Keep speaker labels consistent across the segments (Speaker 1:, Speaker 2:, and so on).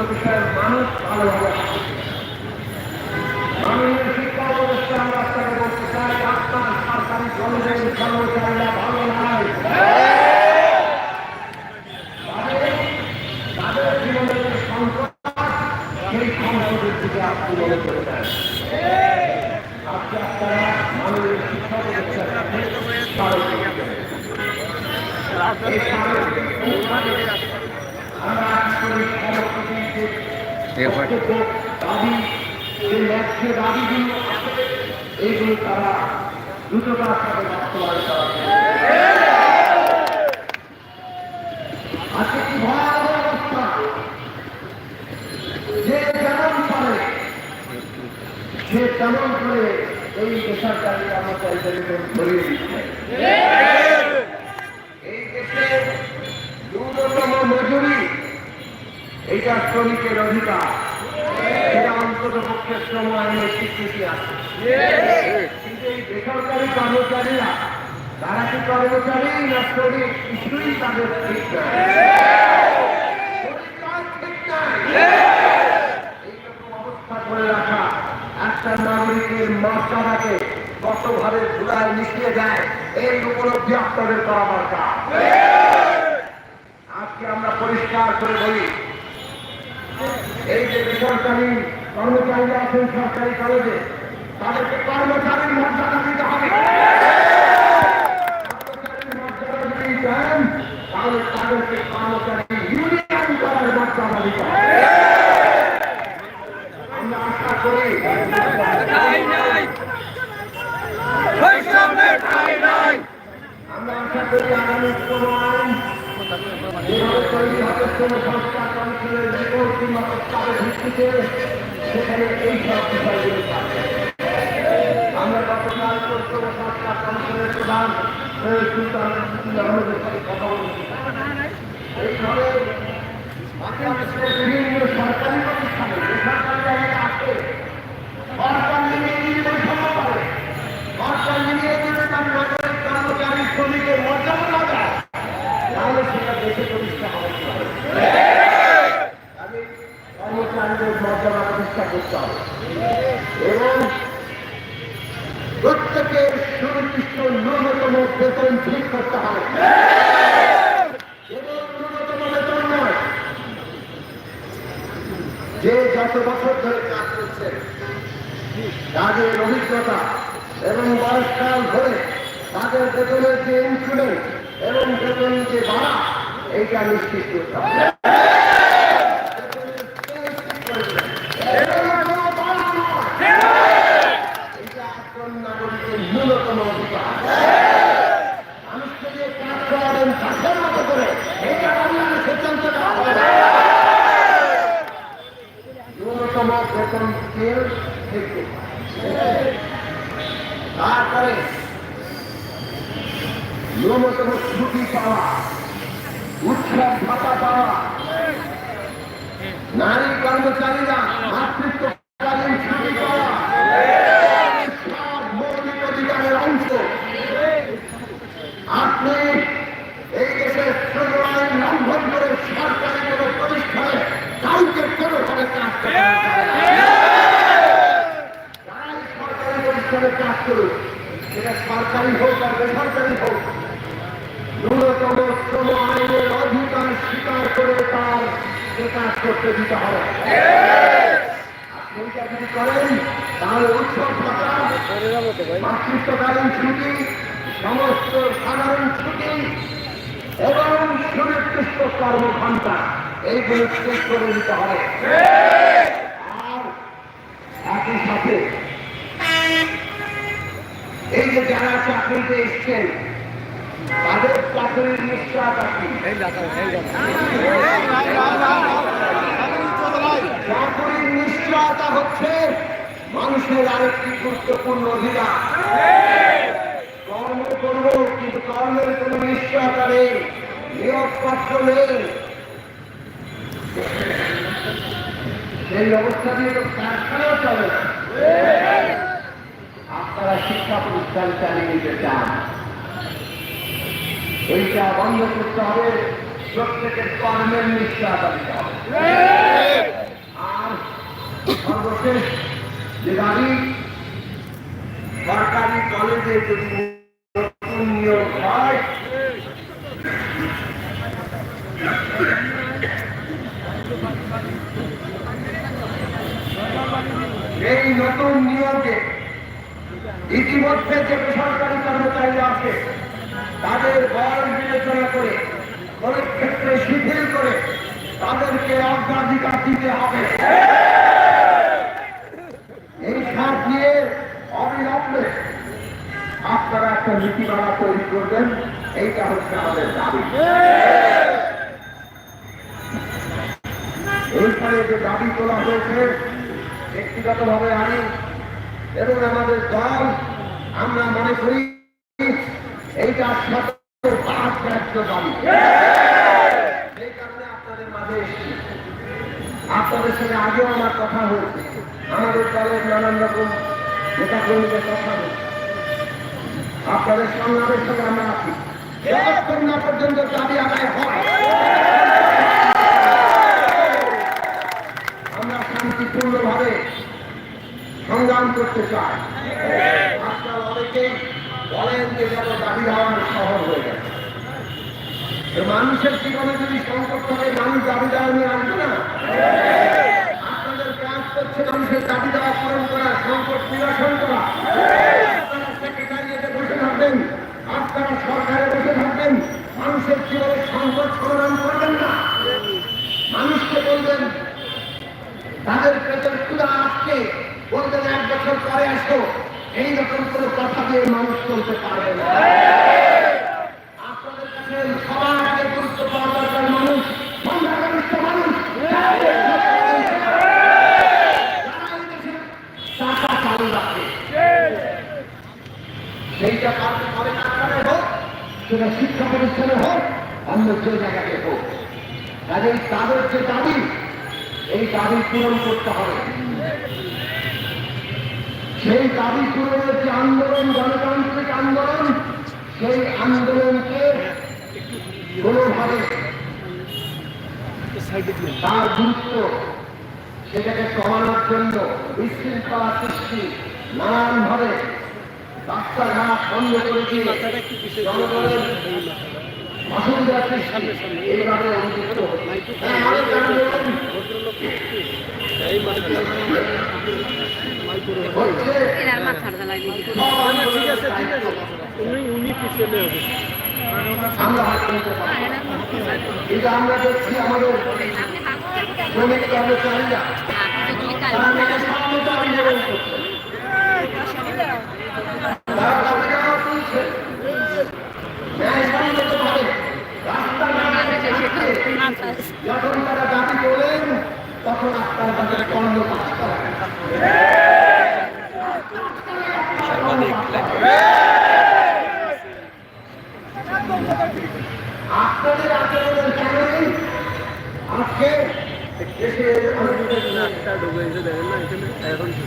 Speaker 1: বিষয় মানুষ ভালোভাবে মাননীয় শিক্ষা ব্যবস্থা আমরা আপনাকে বলতে চাই, আপনার সরকারি কলেজের কর্মচারীরা ভালো নয়। আমরা দাবি যে ন্যায্য দাবিগুলো এইগুলো তারা দ্রুততার সাথে বাস্তবায়ন করা আজকে কি ভয়াবহ অবস্থা যে যেমন পারে সে তেমন করে এই বেসরকারি কর্মচারীদেরকে ধরিয়ে দিচ্ছে এই দেশের ন্যূনতম মজুরি এইটা শ্রমিকের অধিকার। এটা অন্তত পক্ষে শ্রম আইনের স্বীকৃতি আছে কিন্তু এই বেসরকারি কর্মচারীরা তারা কি কর্মচারী না শ্রমিক কিছুই তাদের ঠিক একটা আজকে আমরা পরিষ্কার করে বলি এই যে বেসরকারি কর্মচারীরা আছেন সরকারি কলেজে, তাদেরকে কর্মচারীর মর্যাদা দিতে হবে। আমরা আশা করি আগামী আইন যেভাবে তৈরি হবে, কোনো সংস্কার সেখানে আমরা গতকাল পশ্চিম সংস্কার কমিশনের প্রধান সৈয়দ সাথে কথা সরকারি প্রতিষ্ঠানে বেসরকারি জায়গায় আছে সরকার নিয়ে যদি বৈষম্য করে সরকার নিয়ে যদি তার নাগরিক কর্মচারী শ্রমিকের মর্যাদা না দেয় তাহলে সেটা দেশে প্রতিষ্ঠা হবে কীভাবে? আমি কর্মচারীদের মর্যাদা প্রতিষ্ঠা করতে হবে। এবং প্রত্যেকের সুনির্দিষ্ট ন্যূনতম বেতন ঠিক করতে হবে। যে যত বছর ধরে কাজ করছে কাজের অভিজ্ঞতা এবং বয়সকাল ধরে তাদের বেতনের যে ইনক্রিমেন্ট এবং বেতন যে বাড়া, এইটা নিশ্চিত করতে হবে বেতনের কোনো বাড়া নয়। এটা একজন নাগরিকের ন্যূনতম অধিকার মানুষকে যে কাজ করাবেন চাষের মতো করে এটা বাংলাদেশ সিদ্ধান্ত নেওয়া হবে না। ন্যূনতম বেতন স্কেল ঠিক করতে হবে। তারপরে ন্যূনতম ছুটি পাওয়া উৎসব ভাতা পাওয়া নারী কর্মচারীরা মাতৃত্বকালীন ছুটি পাওয়া সব মৌলিক অধিকারের অংশ আপনি এই দেশের শ্রম আইন লঙ্ঘন করে সরকারি কোনো প্রতিষ্ঠানে কাউকে কোনোভাবে কাজ করতে দেবেন না। যারাই সরকারি প্রতিষ্ঠানে কাজ করুক সেটা সরকারি হোক আর বেসরকারি হোক ন্যূনতম শ্রম আইনের অধিকার স্বীকার করে তার কাজ করতে দিতে হবে। সমস্ত সাধারণ ছুটি, এবং সুনির্দিষ্ট কর্মঘণ্টা, এইগুলো ঠিক করে দিতে হবে। আর একই সাথে এই যে যারা চাকরিতে এসছেন তাদের চাকরির নিশ্চয়তা কি চাকরির নিশ্চয়তা হচ্ছে মানুষের আরেকটি গুরুত্বপূর্ণ অধিকার। কর্ম করব কিন্তু কর্মের কোনো নিশ্চয়তা নেই নিয়োগপত্র নেই। সেই অবস্থা দিয়ে তো কারখানাও চলে আপনারা শিক্ষা প্রতিষ্ঠান চালিয়ে নিতে চান। এইটা বন্ধ করতে হবে, প্রত্যেকের কর্মের নিশ্চয়তা দিতে হবে। আর সর্বশেষ যে দাবি, সরকারি কলেজে যদি নতুন নিয়োগ হয়, এই নতুন নিয়োগে ইতিমধ্যে যে বেসরকারি কর্মচারী আছে তাদের বয়স বিবেচনা করে অনেক ক্ষেত্রে শিথিল করে তাদেরকে অগ্রাধিকার দিতে হবে। এই সার দিয়ে অবিলম্বে আপনারা একটা নীতিমালা তৈরি করবেন, এইটা হচ্ছে আমাদের দাবি। এইখানে যে দাবি তোলা হয়েছে, ব্যক্তিগতভাবে আমি এবং আমাদের দল, আমরা মনে করি এইটা সাথে দাবি সেই কারণে আপনাদের মাঝে এসেছি আপনাদের সঙ্গে আগেও আমার কথা হয়েছে। আমাদের দলের নানান রকম নেতা কর্মীদের কথা হয়েছে। আপনাদের সংগ্রামের সঙ্গে আমরা আছি। যতক্ষণ না পর্যন্ত দাবি আদায় হয়, আমরা শান্তিপূর্ণভাবে সংগ্রাম করতে চাই। আপনারা অনেকে বলেন যে যেন দাবি দেওয়ার শহর হয়ে গেছে। মানুষের জীবনে যদি সংকট থাকে, মানুষ দাবি দেওয়া নিয়ে আসবে না? করছে মানুষের দাবি দেওয়া পূরণ করা সংকট নিরসন করা। সেক্রেটারিয়েটে বসে থাকবেন। আপনারা সরকারে বসে থাকবেন। মানুষের জীবনে সংকট সমাধান করবেন না। মানুষকে বলবেন, তাদের পেটের ক্ষুদা আজকে। বলবেন এক বছর পরে আসো। এইরকম কোনো কথা দিয়ে মানুষ চলতে পারবে না। আপনাদের কাছে সবার আগে গুরুত্ব পাওয়া দরকার মানুষ সংখ্যাগরিষ্ঠ মানুষ যারা এই দেশে টাকা চালু রাখে সেইটা কারণে করে কারখানে হোক সেটা শিক্ষা প্রতিষ্ঠানে হোক, অন্য যে জায়গাতে হোক। কাজেই তাদের যে দাবি, এই দাবি পূরণ করতে হবে। সেই দাবি পূরণের যে আন্দোলন, গণতান্ত্রিক আন্দোলন, সেই আন্দোলনকে কোনোভাবে তার গুরুত্ব, সেটাকে কমানোর জন্য বিশৃঙ্খলা সৃষ্টি নানানভাবে রাস্তাঘাট বন্ধ করে দিয়ে জনগণের অসুবিধা এইভাবে অভিযুক্ত হচ্ছে। হ্যাঁ, আরেক আন্দোলন হচ্ছে
Speaker 2: এনার মাথার বেলায় দিদি
Speaker 1: সব আন্দোলনের দায়িত্ব
Speaker 3: উনি উনি পিছনে হবে
Speaker 1: আমরা হাত তুলতে পারি কিন্তু আমরা দেখছি আমাদের শ্রমিক কর্মচারীরা তারা নাকি সামনে আন্দোলন করছে তারা দাবি দেওয়া তুলছে ন্যায়সঙ্গতভাবে রাস্তাঘাটে হাঁটছে। যখন তারা দাবি তোলেন তখন আপনারা তাদের কর্ম আপনাদের আচরণের কারণেই আজকে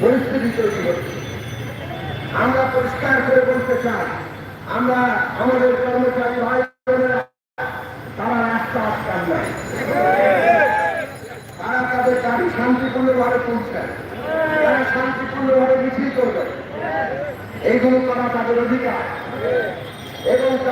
Speaker 1: পরিস্থিতি তৈরি হচ্ছে। আমরা পরিষ্কার করে বলতে চাই আমরা আমাদের কর্মচারী ভাই বোনেরা তারা রাস্তা আটকান নাই তারা তাদের দাবি শান্তিপূর্ণভাবে তুলছেন তারা শান্তিপূর্ণভাবে মিছিল করবেন এইগুলো করা তাদের অধিকার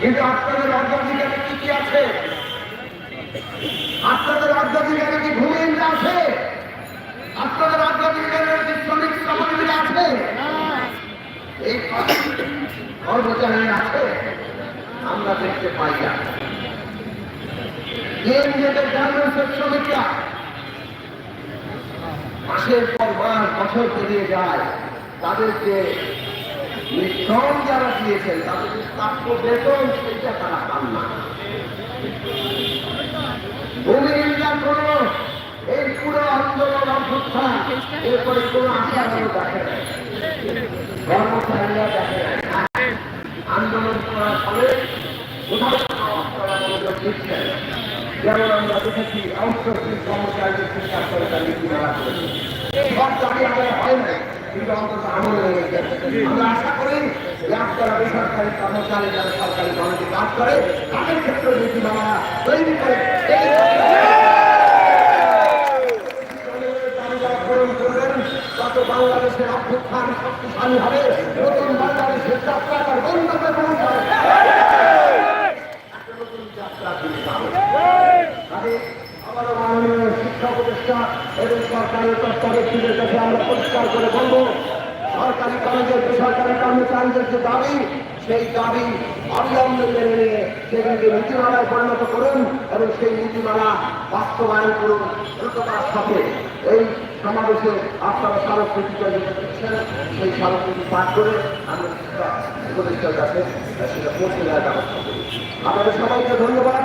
Speaker 1: কিন্তু আপনাদের অগ্রাধিকারে কি কি আছে? আপনাদের অগ্রাধিকারে কি ভূমিহীনরা আছে? আপনাদের অগ্রাধিকারে কি শ্রমিক শ্রমিকরা আছে? এই কর্মচারী আছে, আমরা দেখতে পাই না। নিজেদের গার্মেন্টসের শ্রমিকরা, মাসের পর মাস, বছর পেরিয়ে যায়, তাদেরকে শ্রম যারা দিয়েছেন, তাদের প্রাপ্য বেতন সেইটা তারা পান না।
Speaker 4: ভূমি ইন্ডিয়ান করো এই পুরো আন্দোলন অভ্যুত্থান, এরপরে কোনো আশা কোনো দেখে কর্মচারীরা দেখে আন্দোলন করার ফলে কোথাও যেমন আমরা দেখেছি আউটসোর্সিং কর্মচারীদের শিক্ষা সরকার নীতি মেলা করেছে। সব দাবি আদায় হয় নাই আশা করি যে আপনারা বেসরকারি কর্মচারী যারা সরকারি কর্মচারী কাজ করে, তাদের ক্ষেত্রে নীতিমালা তৈরি করে তত বাংলাদেশের অভ্যুত্থান শক্তিশালী হবে, নতুন বাংলাদেশের যাত্রা তার। আমি আমারও মাননীয় শিক্ষা উপদেষ্টা এবং সরকারি তত্ত্ব কাছে আমরা পরিষ্কার করে বলব পরিণত করুন এবং সেই নীতিমালা বাস্তবায়ন করুন দ্রুততার সাথে। এই সমাবেশে আপনারা স্মারকলিপিটা যেটা দিচ্ছেন সেই স্মারকলিপি পাঠ করে আমরা উপদেষ্টার কাছে সেটা পৌঁছে দেওয়ার ব্যবস্থা করি। আপনাদের সবাইকে ধন্যবাদ।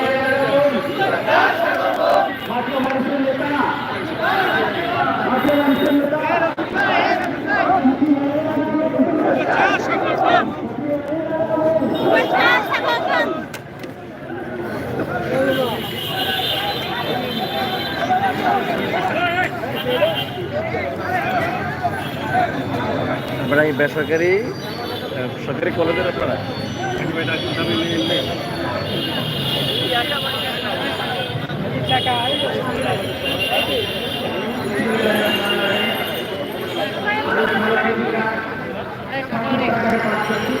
Speaker 2: আপনারা এই বেসরকারি সরকারি কলেজের আপনারা।
Speaker 1: এ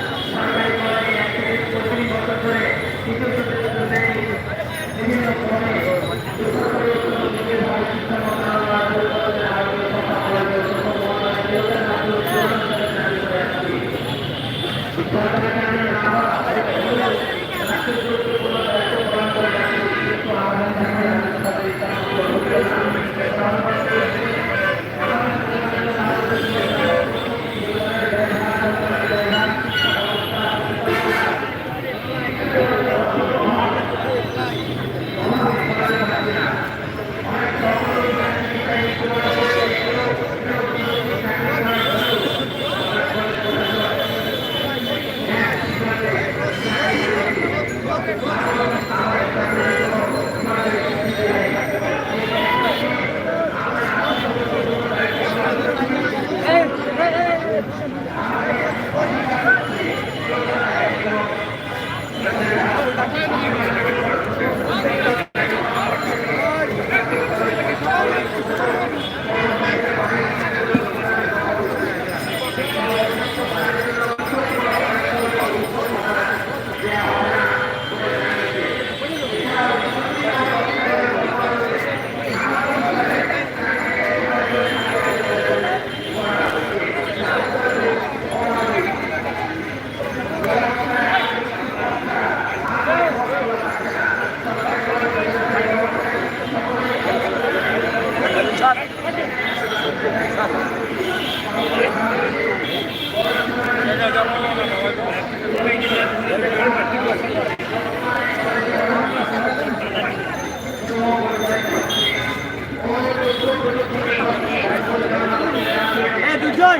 Speaker 1: দুজন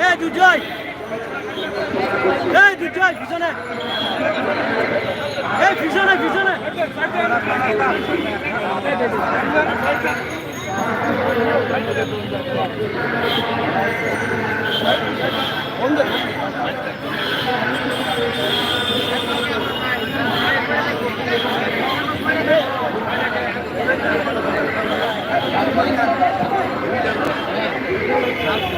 Speaker 1: এ দুজন এই দুজন পিছনে এই পিছনে পিছনে
Speaker 2: Thank you. Thank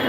Speaker 2: you.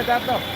Speaker 5: এই মেয়ে